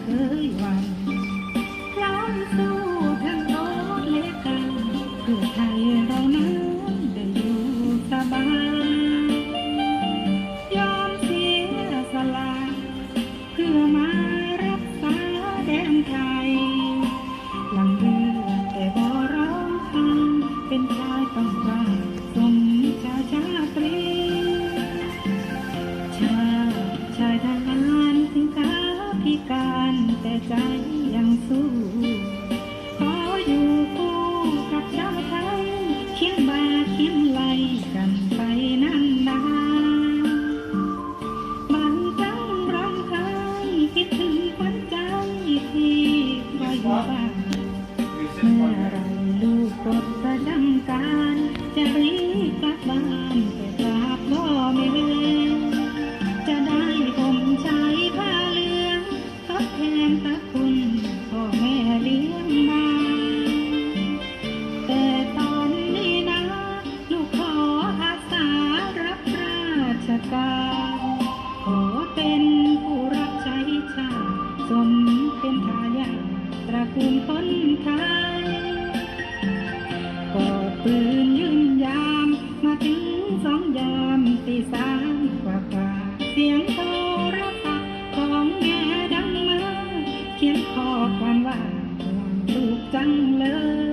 เคยหวั่น พิการแต่ใจยังสู้ขออยู่คู่กับดาเทาเคียบาเคีไลกันไปนานนานบางครั้งร้องไห้คิดถึงวันใจที่คอยว่านเมื่อไรลูกกดประดำการจะรี ปืนยืนยามมาถึงสองยามตีสามกว่าเสียงโทรศัพท์ของแม่ดังมาเขียนข้อความว่าห่วงลูกจังเลย